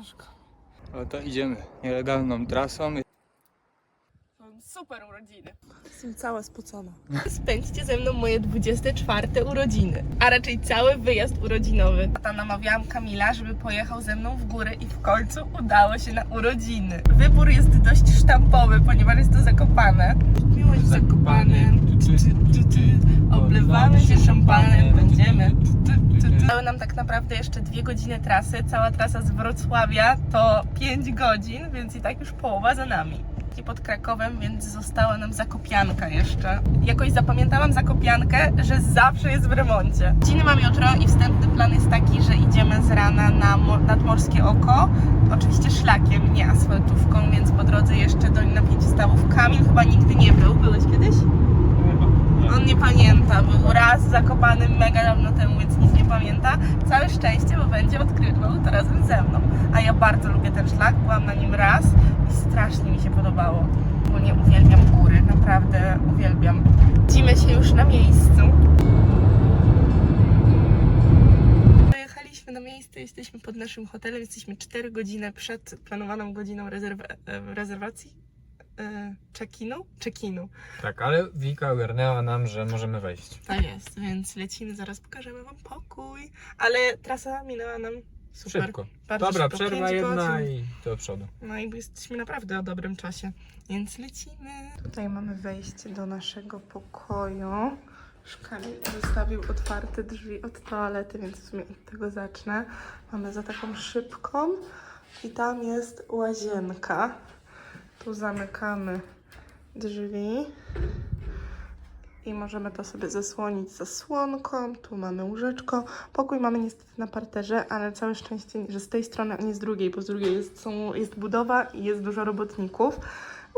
Ciężko. Ale to idziemy nielegalną trasą. Super urodziny. Jestem cała spocona. Spędźcie ze mną moje 24 urodziny, a raczej cały wyjazd urodzinowy. Tata namawiałam Kamila, żeby pojechał ze mną w góry i w końcu udało się na urodziny. Wybór jest dość sztampowy, ponieważ jest to zakopane. Miłość w zakopanem. Oblewamy się szampanem, będziemy. Zostały nam tak naprawdę jeszcze dwie godziny trasy. Cała trasa z Wrocławia to 5 godzin, więc i tak już połowa za nami. Pod Krakowem, więc została nam Zakopianka jeszcze. Jakoś zapamiętałam Zakopiankę, że zawsze jest w remoncie. Dzień mam jutro i wstępny plan jest taki, że idziemy z rana na mo- nadmorskie oko. Oczywiście szlakiem, nie asfaltówką, więc po drodze jeszcze Dolina Pięciu Stawów. Kamil chyba nigdy nie był. Byłeś kiedyś? On nie pamięta, był raz zakopany mega dawno temu, więc nic nie pamięta. Całe szczęście, bo będzie odkrywał to razem ze mną. A ja bardzo lubię ten szlak, byłam na nim raz strasznie mi się podobało. Bo nie uwielbiam góry, naprawdę uwielbiam. Widzimy się już na miejscu. Pojechaliśmy na miejsce, jesteśmy pod naszym hotelem, jesteśmy 4 godziny przed planowaną godziną rezerw- e, rezerwacji. E, Check-inu? Check-inu. Tak, ale Wika ogarnęła nam, że możemy wejść. Tak jest, więc lecimy, zaraz pokażemy wam pokój. Ale trasa minęła nam super. Szybko. Bardzo Dobra, szybko, przerwa pięć jedna godzin. i do przodu. No i jesteśmy naprawdę o dobrym czasie, więc lecimy. Tutaj mamy wejście do naszego pokoju. Szukami zostawił otwarte drzwi od toalety, więc w sumie od tego zacznę. Mamy za taką szybką i tam jest łazienka. Tu zamykamy drzwi i możemy to sobie zasłonić zasłonką. Tu mamy łóżeczko. Pokój mamy niestety na parterze, ale całe szczęście, że z tej strony, a nie z drugiej, bo z drugiej jest, są, jest budowa i jest dużo robotników.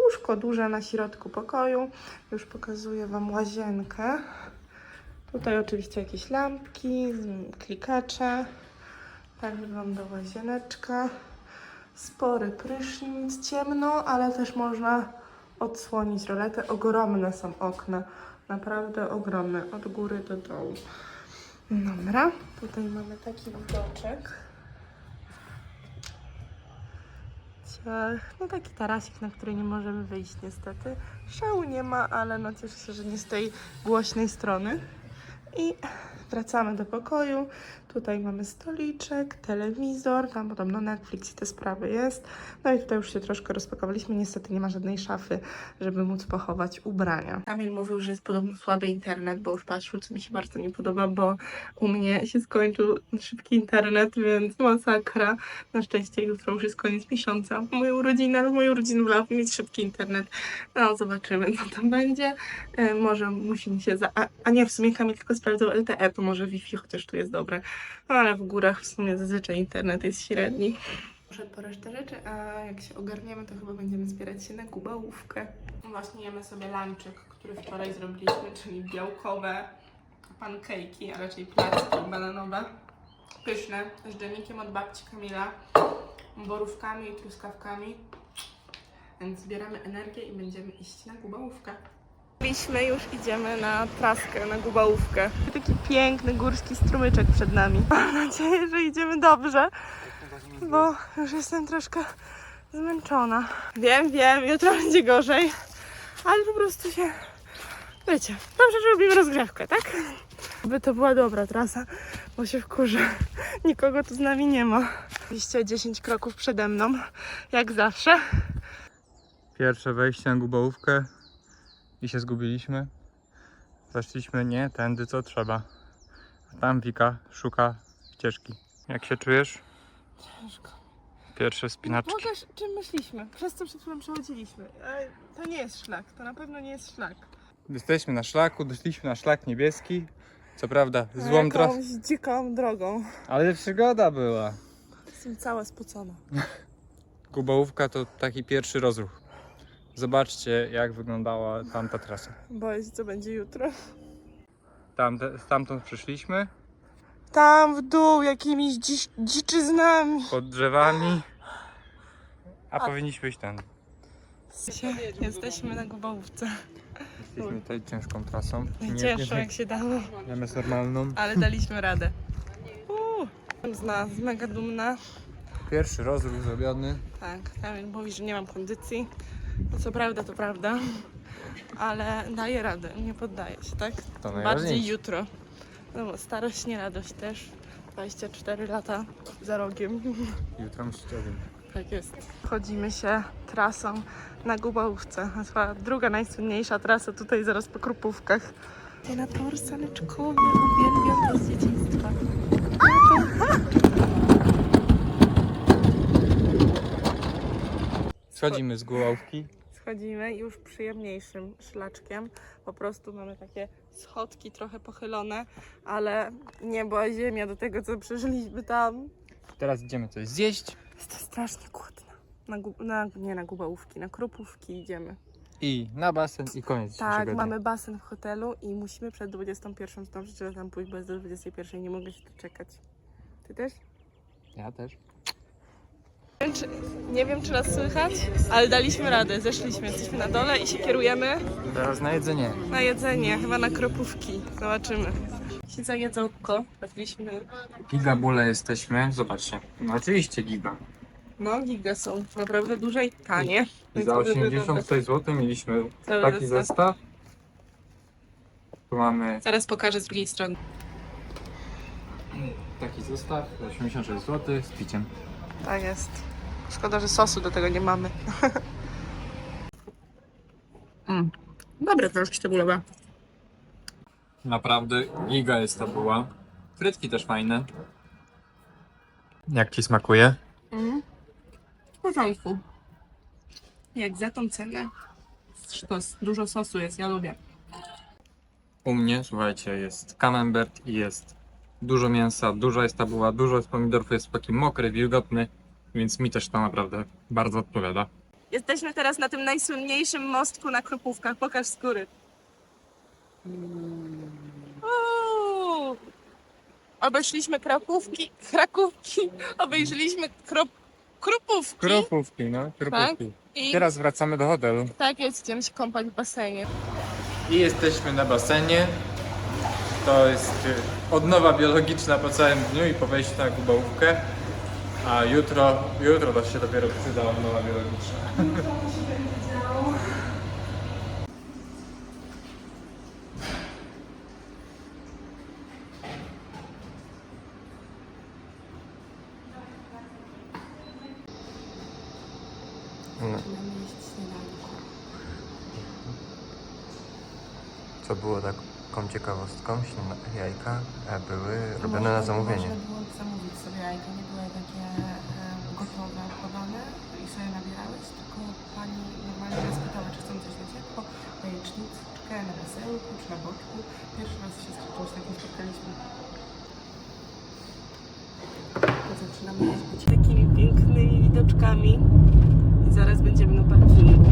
Łóżko duże na środku pokoju. Już pokazuję Wam łazienkę. Tutaj oczywiście jakieś lampki, klikacze. Tak wygląda łazieneczka. Spory prysznic, ciemno, ale też można odsłonić roletę. Ogromne są okna. Naprawdę ogromne, od góry do dołu. Dobra, tutaj mamy taki widoczek. No taki tarasik, na który nie możemy wyjść niestety. Szału nie ma, ale no cieszę się, że nie z tej głośnej strony. I wracamy do pokoju. Tutaj mamy stoliczek, telewizor, tam podobno Netflix i te sprawy jest. No i tutaj już się troszkę rozpakowaliśmy. Niestety nie ma żadnej szafy, żeby móc pochować ubrania. Kamil mówił, że jest podobno słaby internet, bo już patrzył, co mi się bardzo nie podoba, bo u mnie się skończył szybki internet, więc masakra. Na szczęście jutro już jest koniec miesiąca. Moje urodziny, ale moje urodziny wolałabym mieć szybki internet. No, zobaczymy, co tam będzie. E, może musimy się za... A, a nie, w sumie Kamil tylko sprawdzał LTE, to może Wi-Fi chociaż tu jest dobre. No, ale w górach w sumie zazwyczaj internet jest średni. Muszę po resztę rzeczy, a jak się ogarniemy, to chyba będziemy zbierać się na kubałówkę. Właśnie jemy sobie lunchek, który wczoraj zrobiliśmy, czyli białkowe pancake'i, a raczej placki bananowe. Pyszne, z dżemikiem od babci Kamila, borówkami i truskawkami. Więc zbieramy energię i będziemy iść na gubałówkę. Byliśmy, już idziemy na traskę, na gubałówkę. Taki piękny górski strumyczek przed nami. Mam nadzieję, że idziemy dobrze, bo już jestem troszkę zmęczona. Wiem, wiem, jutro będzie gorzej, ale po prostu się, wiecie, dobrze, że robimy rozgrzewkę, tak? By to była dobra trasa, bo się wkurzę. Nikogo tu z nami nie ma. Oczywiście 10 kroków przede mną, jak zawsze. Pierwsze wejście na gubałówkę i się zgubiliśmy. Zaszliśmy nie tędy co trzeba. A tam Wika szuka ścieżki. Jak się czujesz? Ciężko. Pierwsze spinaczki. Pokaż, czym myśliśmy. Przez co przed chwilą przechodziliśmy. Ale to nie jest szlak, to na pewno nie jest szlak. Jesteśmy na szlaku, doszliśmy na szlak niebieski. Co prawda złą Jakąś dziką drogą. ale przygoda była. Jestem cała spocona. Gubałówka to taki pierwszy rozruch. Zobaczcie jak wyglądała tamta trasa. Boję się, co będzie jutro. Tamte, stamtąd przyszliśmy, Tam w dół jakimiś dziś, dziczyznami. pod drzewami, a powinniśmy iść ten. Jesteśmy na Gubałówce. Jesteśmy tutaj ciężką trasą. Najcięższą jak się dało, Zamiast normalną. ale daliśmy radę. Uuu. Z nas mega dumna. Pierwszy rozruch zrobiony. Tak, Kamil mówi, że nie mam kondycji. No co prawda, to prawda. Ale daję radę, nie poddaję się, tak? To Bardziej najważniejsze. jutro. No bo starość nie radość też. 24 lata za rogiem. Jutro objąć. Tak jest. Chodzimy się trasą na Gubałówce. Chyba druga najsłynniejsza trasa tutaj zaraz po Krupówkach. Ja na tor saneczkowy uwielbiam to z dzieciństwa. Schodzimy z głowki. Schodzimy już przyjemniejszym szlaczkiem. Po prostu mamy takie schodki trochę pochylone, ale niebo, ziemia do tego, co przeżyliśmy tam. Teraz idziemy coś zjeść Jest to strasznie głodna. Na, gu- na, nie na Gubałówki, na Krupówki idziemy. i na basen i koniec Tak, mamy basen w hotelu i musimy przed 21 zdążyć, żeby tam pójść, bo jest do 21. Nie mogę się doczekać. Ty też? Ja też. Nie wiem, czy, nie wiem, czy nas słychać, ale daliśmy radę. Zeszliśmy, jesteśmy na dole i się kierujemy Teraz na jedzenie. na jedzenie, chyba na kropówki. Zobaczymy. Się za jedzonko. Trafiliśmy. Gigabule jesteśmy. Zobaczcie. No oczywiście giga. No, giga są naprawdę duże i tanie. I za 86 zł mieliśmy Cały taki zestaw. zestaw. Tu mamy Zaraz pokażę z drugiej strony. taki zestaw za 86 zł z piciem. Tak jest. Szkoda, że sosu do tego nie mamy. mm. Dobre troszkę szczegółowe. Naprawdę giga jest ta buła. Frytki też fajne. Jak ci smakuje? Mm. W porządku. Jak za tą cenę, to dużo sosu jest, ja lubię. U mnie, słuchajcie, jest camembert i jest dużo mięsa, dużo jest ta buła, dużo jest pomidorów, jest taki mokry, wilgotny, więc mi też to naprawdę bardzo odpowiada. Jesteśmy teraz na tym najsłynniejszym mostku na Krupówkach. Pokaż z góry. Uuu. Obeszliśmy Krakówki, Krakówki, obejrzeliśmy krop, Krupówki. Kropówki, no, kropówki. I Teraz wracamy do hotelu. tak jest, idziemy się kąpać w basenie. I jesteśmy na basenie. To jest y, odnowa biologiczna po całym dniu i po wejściu na gubałówkę. A jutro, jutro to się dopiero przyda odnowa biologiczna. Masełku czy na boczku. Pierwszy raz się z czymś takim spotkaliśmy. To zaczynamy jeździć. Takimi pięknymi widoczkami. I zaraz będziemy na parkingu.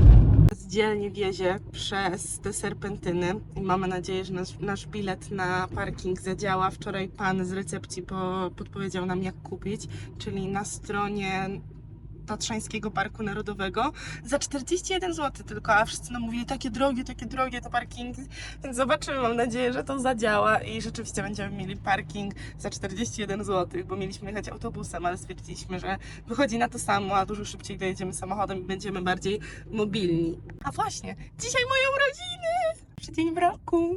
Dzielnie wiezie przez te serpentyny i mamy nadzieję, że nasz, nasz bilet na parking zadziała. Wczoraj pan z recepcji po, podpowiedział nam jak kupić, czyli na stronie Tatrzańskiego Parku Narodowego za 41 zł tylko, a wszyscy nam mówili takie drogie, takie drogie te parkingi, więc zobaczymy, mam nadzieję, że to zadziała i rzeczywiście będziemy mieli parking za 41 zł, bo mieliśmy jechać autobusem, ale stwierdziliśmy, że wychodzi na to samo, a dużo szybciej dojedziemy samochodem i będziemy bardziej mobilni. A właśnie, dzisiaj moje urodziny! Przy dzień w roku.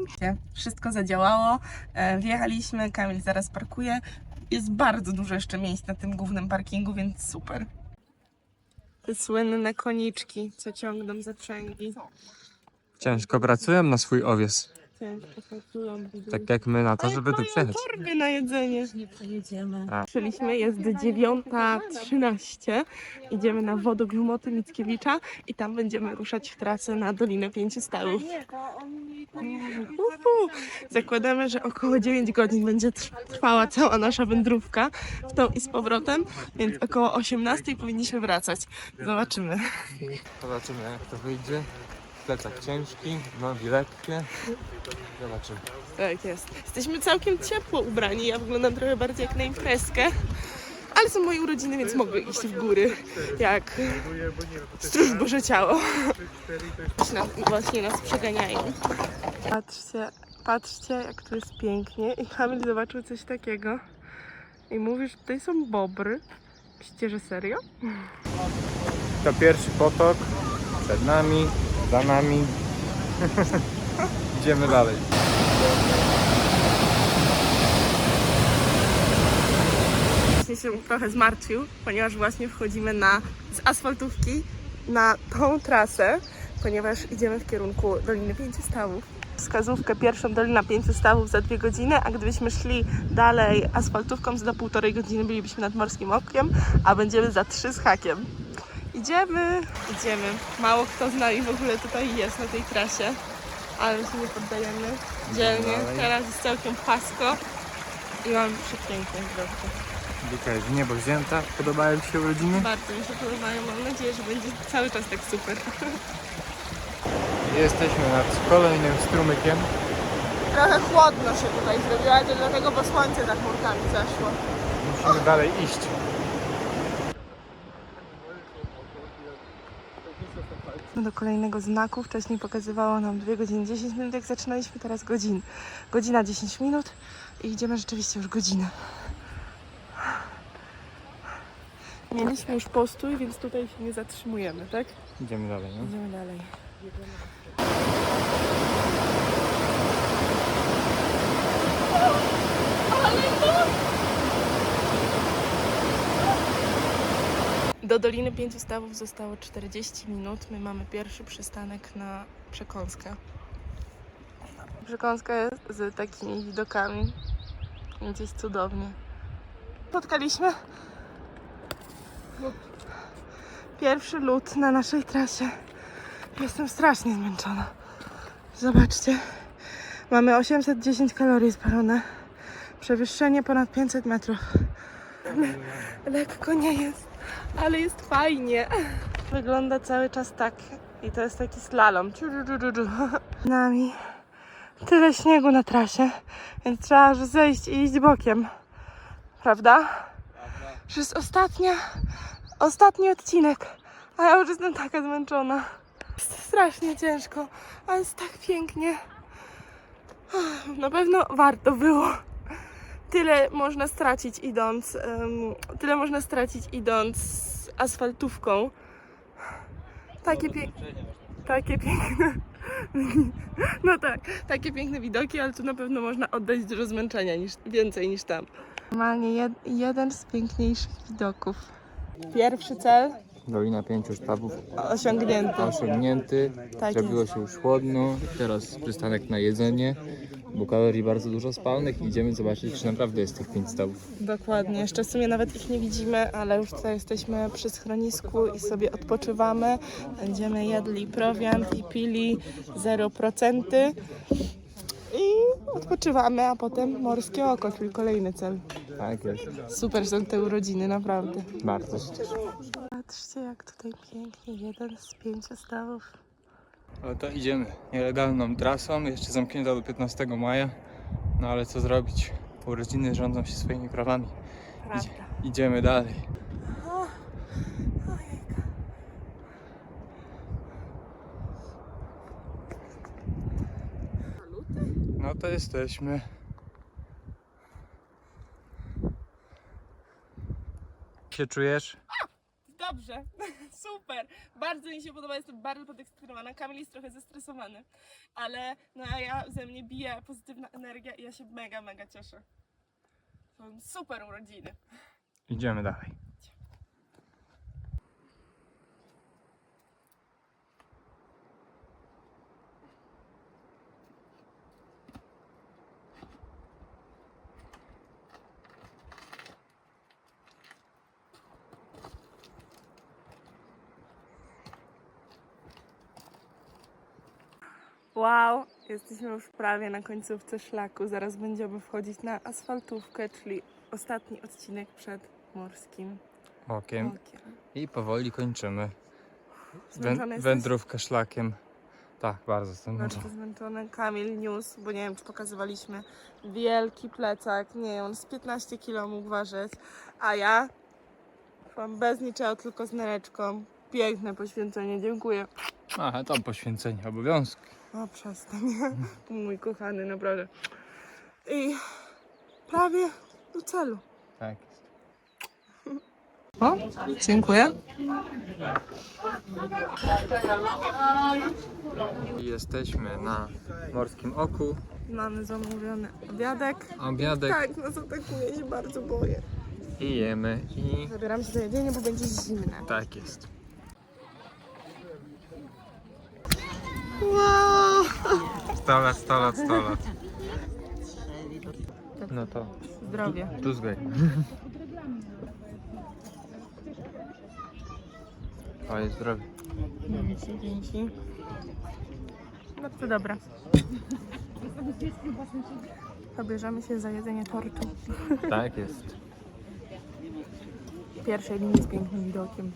Wszystko zadziałało, e, wjechaliśmy, Kamil zaraz parkuje. Jest bardzo dużo jeszcze miejsc na tym głównym parkingu, więc super. Te słynne koniczki, co ciągną zaprzęgi. Ciężko pracują na swój owies. Ciężko pracują. Tak jak my na to, żeby tu przyjechać. torby na jedzenie. Nie pojedziemy. Przyszliśmy, jest 9.13. Idziemy na wodoglumoty Mickiewicza i tam będziemy ruszać w trasę na Dolinę Pięciu Stawów. Uhu. Zakładamy, że około 9 godzin będzie trw- trwała cała nasza wędrówka w tą i z powrotem, więc około 18 powinniśmy wracać. Zobaczymy. Zobaczymy jak to wyjdzie. Plecak ciężki, nogi lekkie. Zobaczymy. Tak jest. Jesteśmy całkiem ciepło ubrani. Ja wyglądam trochę bardziej jak na imprezkę. Ale są moje urodziny, więc mogę iść w góry. Jak stróż Boże Ciało. Właśnie nas przeganiają. Patrzcie, patrzcie jak tu jest pięknie. I Kamil zobaczył coś takiego. I mówi, że tutaj są bobry. Myślicie, że serio? To pierwszy potok przed nami, za nami. Idziemy dalej. Właśnie się trochę zmartwił, ponieważ właśnie wchodzimy na, z asfaltówki na tą trasę, ponieważ idziemy w kierunku Doliny Pięciu Stawów. Wskazówkę pierwszą Dolina Pięciu Stawów za dwie godziny, a gdybyśmy szli dalej asfaltówką za półtorej godziny bylibyśmy nad Morskim Okiem, a będziemy za trzy z hakiem. Idziemy, idziemy. Mało kto z nami w ogóle tutaj jest na tej trasie, ale się nie poddajemy. Dzielnie, teraz jest całkiem płasko i mam przepiękne widoki. Jest w niebo wzięta. Podobają Ci się urodziny? Bardzo mi się podobają. Mam nadzieję, że będzie cały czas tak super. Jesteśmy nad kolejnym strumykiem. Trochę chłodno się tutaj zrobiło, ale to dlatego, bo słońce za chmurkami zaszło. Musimy dalej iść. Do kolejnego znaku. Wcześniej pokazywało nam 2 godziny 10 minut, jak zaczynaliśmy, teraz godzin. Godzina 10 minut i idziemy rzeczywiście już godzinę. Mieliśmy już postój, więc tutaj się nie zatrzymujemy, tak? Idziemy dalej, no. Idziemy dalej. Do Doliny Pięciu Stawów zostało 40 minut. My mamy pierwszy przystanek na przekąskę. Przekąska jest z takimi widokami. Gdzieś cudownie. Spotkaliśmy pierwszy lód na naszej trasie. Jestem strasznie zmęczona. Zobaczcie. Mamy 810 kalorii spalone. Przewyższenie ponad 500 metrów. Le- lekko nie jest, ale jest fajnie. Wygląda cały czas tak. I to jest taki slalom. Nami tyle śniegu na trasie, więc trzeba aż zejść i iść bokiem. Prawda? Że jest ostatnia, ostatni odcinek, a ja już jestem taka zmęczona. Strasznie ciężko, ale jest tak pięknie. Na pewno warto było. Tyle można stracić idąc, em, tyle można stracić idąc asfaltówką. Takie piękne, takie piękne, no tak, takie piękne widoki, ale tu na pewno można oddać dużo zmęczenia, niż, więcej niż tam. Normalnie jed, jeden z piękniejszych widoków. Pierwszy cel Dolina Pięciu Sztabów osiągnięty. osiągnięty. Tak Zrobiło się już chłodno. Teraz przystanek na jedzenie, bo kalorii bardzo dużo spalnych i idziemy zobaczyć, czy naprawdę jest tych pięć stawów. Dokładnie. Jeszcze w sumie nawet ich nie widzimy, ale już tutaj jesteśmy przy schronisku i sobie odpoczywamy. Będziemy jedli prowiant i pili 0% i odpoczywamy, a potem morskie oko, czyli kolejny cel. Tak jest. Super są te urodziny, naprawdę. Bardzo. Patrzcie, jak tutaj pięknie, jeden z pięciu stawów. No to idziemy nielegalną trasą, jeszcze zamknięta do 15 maja. No ale co zrobić? Urodziny rządzą się swoimi prawami. Prawda. Idziemy dalej. No to jesteśmy. Się czujesz? Dobrze, super. Bardzo mi się podoba, jestem bardzo podekscytowana. Kamil jest trochę zestresowany, ale no a ja ze mnie bije pozytywna energia i ja się mega, mega cieszę. Super urodziny. Idziemy dalej. Wow, jesteśmy już prawie na końcówce szlaku. Zaraz będziemy wchodzić na asfaltówkę, czyli ostatni odcinek przed morskim Okiem. okiem. I powoli kończymy. Wę- wędrówkę szlakiem. Tak, bardzo jestem Bardzo zmęczony. zmęczony. Kamil niósł, bo nie wiem, czy pokazywaliśmy, wielki plecak. Nie, on z 15 kg mógł ważyć, a ja szłam bez niczego, tylko z nereczką. Piękne poświęcenie, dziękuję. Aha, to poświęcenie, obowiązki. O, przestań. Mój kochany, naprawdę. I prawie do celu. Tak. O, dziękuję. I Jesteśmy na Morskim Oku. Mamy zamówiony obiadek. Obiadek Tak, nas atakuje, się bardzo boję. i jemy i Zabieram się za jedzenie, bo będzie zimne. tak jest. Wow! 100 lat, 100 lat, 100 lat. No to Zdrowie. tu zgaj. Twoje zdrowie. Dzięki, dzięki. Bardzo dobra. Pobierzemy się za jedzenie tortu. Tak jest. Pierwszej linii z pięknym widokiem.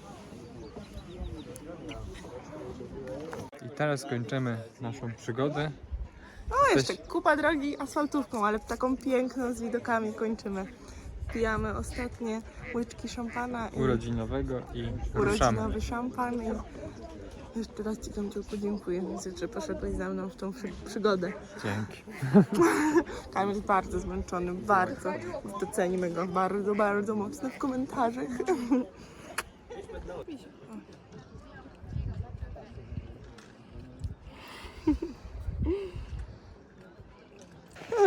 Teraz kończymy naszą przygodę. O, jeszcze kupa drogi asfaltówką, ale taką piękną z widokami kończymy. Pijamy ostatnie łyczki szampana i Urodzinowego i ruszamy. urodzinowy szampan i jeszcze raz Ci Kamciuku dziękuję, że poszedłeś ze mną w tą przy, przygodę. Dzięki. Kamil jest bardzo zmęczony, bardzo. Docenimy go bardzo, bardzo mocno w komentarzach.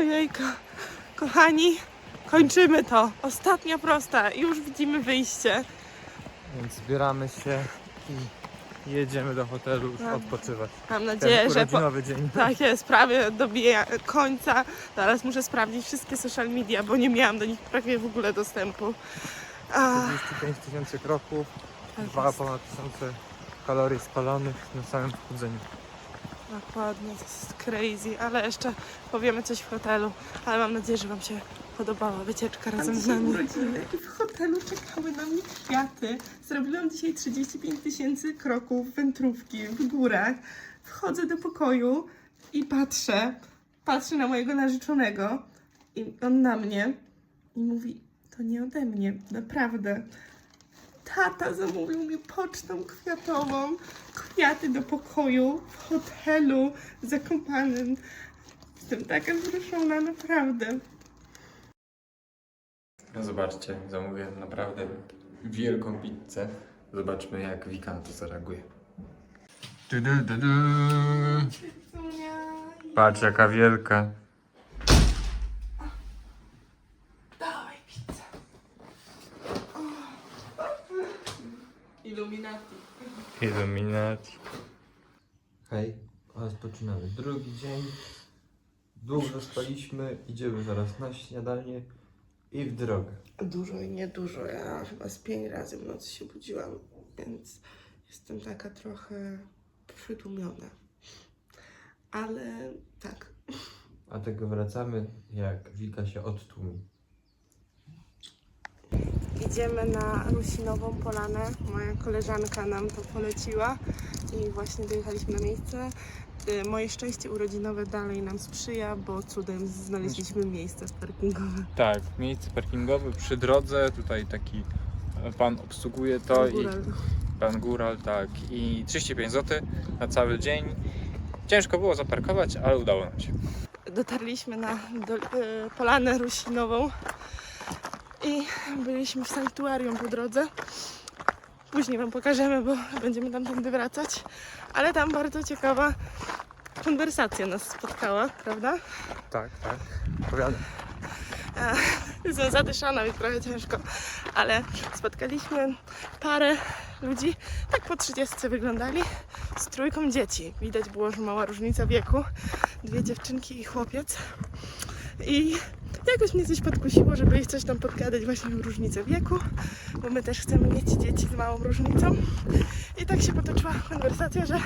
Ojejka, kochani, kończymy to. Ostatnia prosta, już widzimy wyjście. Więc zbieramy się i jedziemy do hotelu już Tak. odpoczywać. Mam Ten nadzieję, że urodzinowy dzień. Tak jest, prawie dobija końca. Teraz muszę sprawdzić wszystkie social media, bo nie miałam do nich prawie w ogóle dostępu. A, 35 tysięcy kroków, tak 2,5 tysiące kalorii spalonych na samym wchodzeniu. Dokładnie, to jest crazy, ale jeszcze powiemy coś w hotelu. Ale mam nadzieję, że Wam się podobała wycieczka razem z nami. Urodziny i w hotelu czekały na mnie kwiaty. Zrobiłam dzisiaj 35 tysięcy kroków wędrówki w górach. Wchodzę do pokoju i patrzę, patrzę na mojego narzeczonego i on na mnie i mówi, to nie ode mnie, naprawdę. Tata zamówił mi pocztą kwiatową, kwiaty do pokoju w hotelu w Zakopanem. Jestem taka wzruszona, naprawdę. No zobaczcie, zamówiłem naprawdę wielką pizzę. Zobaczmy jak Wika na to zareaguje. Du, du, du, du. Patrz jaka wielka. Dawaj pizzę. Illuminati. Illuminati. Hej, rozpoczynamy drugi dzień. Długo spaliśmy, idziemy zaraz na śniadanie i w drogę. Dużo i niedużo. Ja chyba z pięć razy w nocy się budziłam, więc jestem taka trochę przytłumiona. Ale tak, A tego wracamy, jak Wika się odtłumi. Idziemy na Rusinową Polanę. Moja koleżanka nam to poleciła i właśnie dojechaliśmy na miejsce. Y, Moje szczęście urodzinowe dalej nam sprzyja, bo cudem znaleźliśmy miejsce parkingowe. Tak, miejsce parkingowe przy drodze. Tutaj taki e, pan obsługuje to i Góral. pan góral, tak. I 35 zł na cały dzień. Ciężko było zaparkować, ale udało nam się. Dotarliśmy na do, y, Polanę Rusinową i byliśmy w sanktuarium po drodze. Później Wam pokażemy, bo będziemy tam tędy wracać. Ale tam bardzo ciekawa konwersacja nas spotkała, prawda? Tak, tak. Powiadam. Jestem zadyszana, mi trochę ciężko, ale spotkaliśmy parę ludzi, tak po 30 wyglądali, z trójką dzieci. Widać było, że mała różnica wieku, dwie dziewczynki i chłopiec. I jakoś mnie coś podkusiło, żeby ich coś tam podgadać właśnie o różnicę wieku, bo my też chcemy mieć dzieci z małą różnicą. I tak się potoczyła konwersacja, że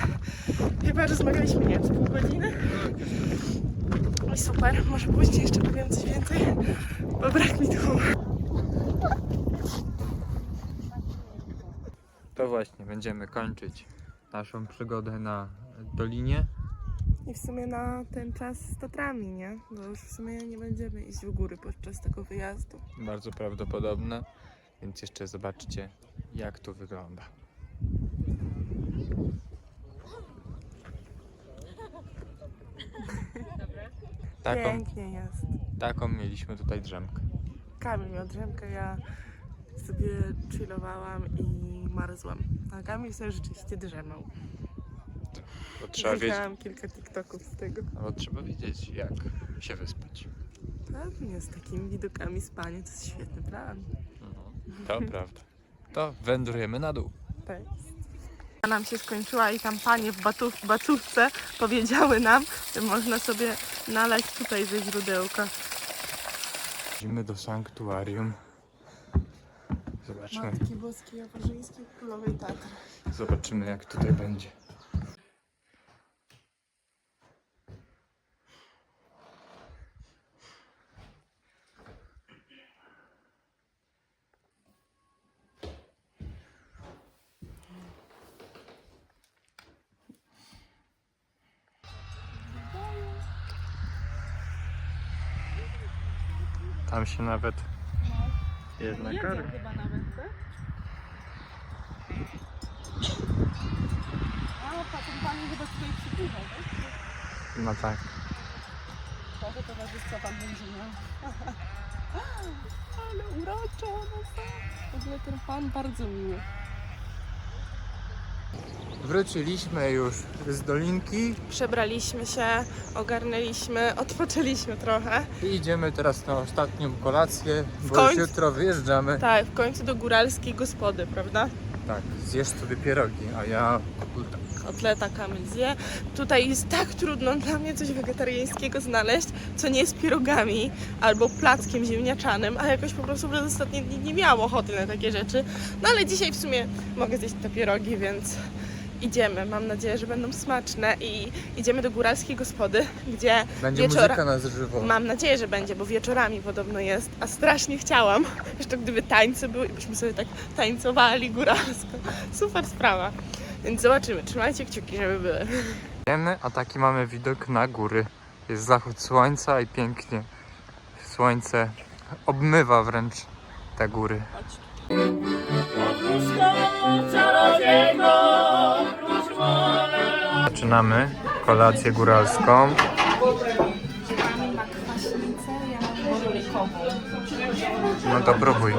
chyba rozmawialiśmy, nie wiem, pół godziny. I super, może później jeszcze powiem coś więcej, bo brak mi tchu. To właśnie będziemy kończyć naszą przygodę na Dolinie. I w sumie na ten czas z Tatrami, nie? Bo już w sumie nie będziemy iść w góry podczas tego wyjazdu. Bardzo prawdopodobne, więc jeszcze zobaczcie jak to wygląda. Taką, Pięknie jest. taką mieliśmy tutaj drzemkę. Kamil miał drzemkę, ja sobie chillowałam i marzłam. A Kamil sobie rzeczywiście drzemał. Bo trzeba wiedzieć, Widziałam kilka TikToków z tego. albo trzeba wiedzieć jak się wyspać. Pewnie z takimi widokami spanie to jest świetny plan. To prawda. To wędrujemy na dół. Tak. A nam się skończyła i tam panie w batów, batówce powiedziały nam, że można sobie nalać tutaj ze źródełka. Idziemy do sanktuarium. Zobaczmy, Matki Boskiej Awarzyńskiej Królowej Tatr. zobaczymy jak tutaj będzie. Tam się nawet jedna karka. chyba nawet, tak? A, potem pani chyba tutaj przypływa, tak? No tak. Trochę towarzystwa pan będzie miał. Ale uroczo one są. W ogóle ten pan bardzo miły. Wróciliśmy już z dolinki Przebraliśmy się, ogarnęliśmy, odpoczęliśmy trochę. i idziemy teraz na ostatnią kolację, bo końcu- już jutro wyjeżdżamy. Tak, w końcu do góralskiej gospody, prawda? Tak, zjesz sobie pierogi, a ja kotleta. Kotleta Kamil zje. Tutaj jest tak trudno dla mnie coś wegetariańskiego znaleźć, co nie jest pierogami albo plackiem ziemniaczanym, a jakoś po prostu przez ostatnie dni nie miałam ochoty na takie rzeczy. No ale dzisiaj w sumie mogę zjeść te pierogi, więc idziemy. Mam nadzieję, że będą smaczne i idziemy do góralskiej gospody, gdzie Będzie wieczora... muzyka na żywo. Mam nadzieję, że będzie, bo wieczorami podobno jest, a strasznie chciałam. Jeszcze gdyby tańce były i byśmy sobie tak tańcowali góralsko. Super sprawa. Więc zobaczymy. Trzymajcie kciuki, żeby były. Idziemy, a taki mamy widok na góry. Jest zachód słońca i pięknie słońce obmywa wręcz te góry. Zaczynamy kolację góralską. Pani ma kwaśnicę, ja mam bożolikową. No to próbuj.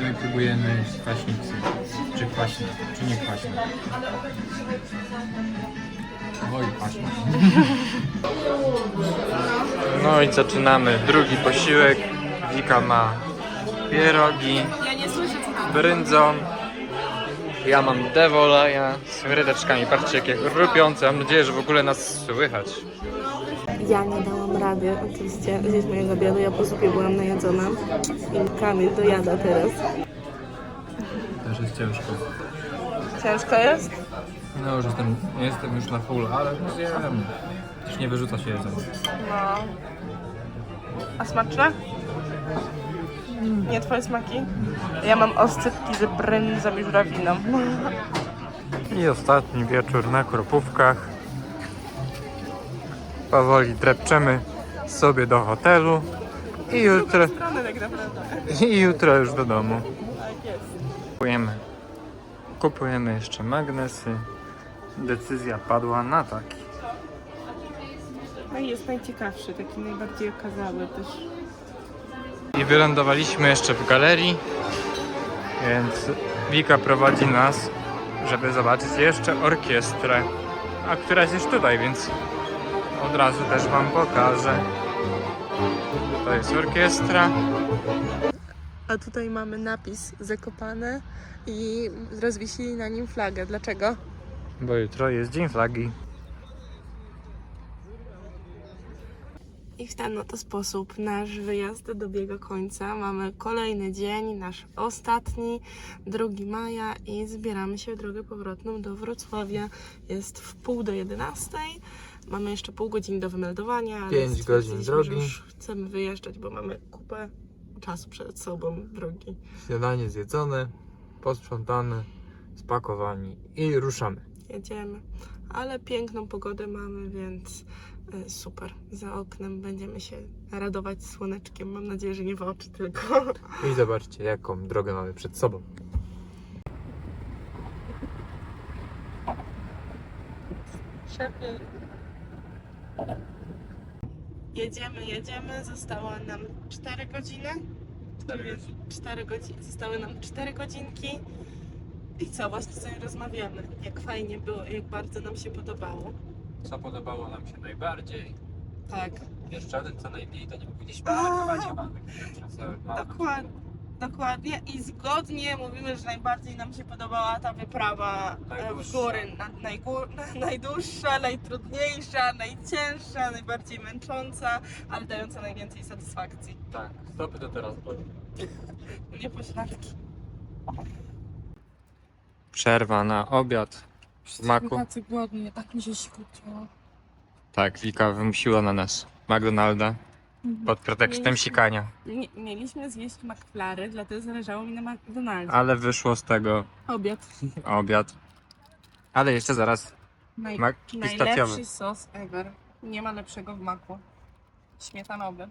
No i próbujemy kwaśnicy. Czy kwaśne, czy nie kwaśne. Oj, kwaśne. No i zaczynamy drugi posiłek. Wika ma pierogi, Ja nie słyszę, co to bryndzą. Ja mam dewola, z rydeczkami. Patrzcie jakie rupiące. Mam nadzieję, że w ogóle nas słychać. Ja nie dałam rady, oczywiście, zjeść mojego obiadu. Ja po zupie byłam najedzona. I Kamil dojada teraz. Też jest ciężko. Ciężko jest? No już jestem, jestem już na full, ale zjem. Też nie wyrzuca się jedzenia. No. A smaczne? Nie twoje smaki? Ja mam oscypki z bryndzą i żurawiną. I ostatni wieczór na Kropówkach. Powoli drepczemy sobie do hotelu i jutro, tak i jutro już do domu. Kupujemy, kupujemy jeszcze magnesy. Decyzja padła na taki. No i jest najciekawszy, taki najbardziej okazały też. I wylądowaliśmy jeszcze w galerii, więc Wika prowadzi nas, żeby zobaczyć jeszcze orkiestrę, a która jest już tutaj, więc od razu też Wam pokażę. To jest orkiestra. A tutaj mamy napis Zakopane i rozwiesili na nim flagę. Dlaczego? Bo jutro jest Dzień Flagi. I w ten oto sposób nasz wyjazd dobiega końca. Mamy kolejny dzień, nasz ostatni, 2 maja i zbieramy się w drogę powrotną do Wrocławia. Jest w pół do 11. Mamy jeszcze pół godziny do wymeldowania. ale Pięć godzin stwierdziliśmy, drogi. Już chcemy wyjeżdżać, bo mamy kupę czasu przed sobą drogi. Śniadanie zjedzone, posprzątane, spakowani i ruszamy. Jedziemy. Ale piękną pogodę mamy, więc e, super. Za oknem będziemy się radować słoneczkiem. Mam nadzieję, że nie w oczy tylko. I zobaczcie, jaką drogę mamy przed sobą. jedziemy, jedziemy. Zostało nam 4 godziny. 4 4 godziny. Zostały nam 4 godzinki. I co, właśnie sobie rozmawiamy. Jak fajnie było, jak bardzo nam się podobało. Co podobało nam się najbardziej? Tak. Jeszcze jeden, co najmniej, to nie mówiliśmy, A. ale chyba nie mamy. Dokładnie. Dokładnie i zgodnie mówimy, że najbardziej nam się podobała ta wyprawa e, w Najdłuższa. góry. Na, najgór, na, najdłuższa, najtrudniejsza, najcięższa, najbardziej męcząca, ale dająca najwięcej satysfakcji. Tak, stopy to teraz boli. Nie pośladki. Przerwa na obiad w maku. Tacy głodni, tak mi się sikutło. Tak, Wika wymusiła na nas McDonalda pod pretekstem Mieliśmy- sikania. Nie, mieliśmy zjeść McFlary, dlatego zależało mi na McDonaldzie. Ale wyszło z tego Obiad. obiad. Ale jeszcze zaraz Naj, mak pistacjowy. najlepszy sos ever. Nie ma lepszego w maku. Śmietanowy.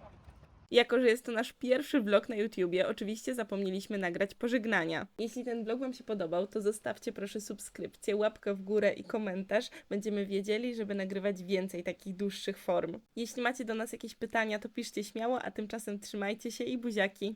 Jako, że jest to nasz pierwszy vlog na YouTubie, oczywiście zapomnieliśmy nagrać pożegnania. Jeśli ten vlog Wam się podobał, to zostawcie proszę subskrypcję, łapkę w górę i komentarz. Będziemy wiedzieli, żeby nagrywać więcej takich dłuższych form. Jeśli macie do nas jakieś pytania, to piszcie śmiało, a tymczasem trzymajcie się i buziaki.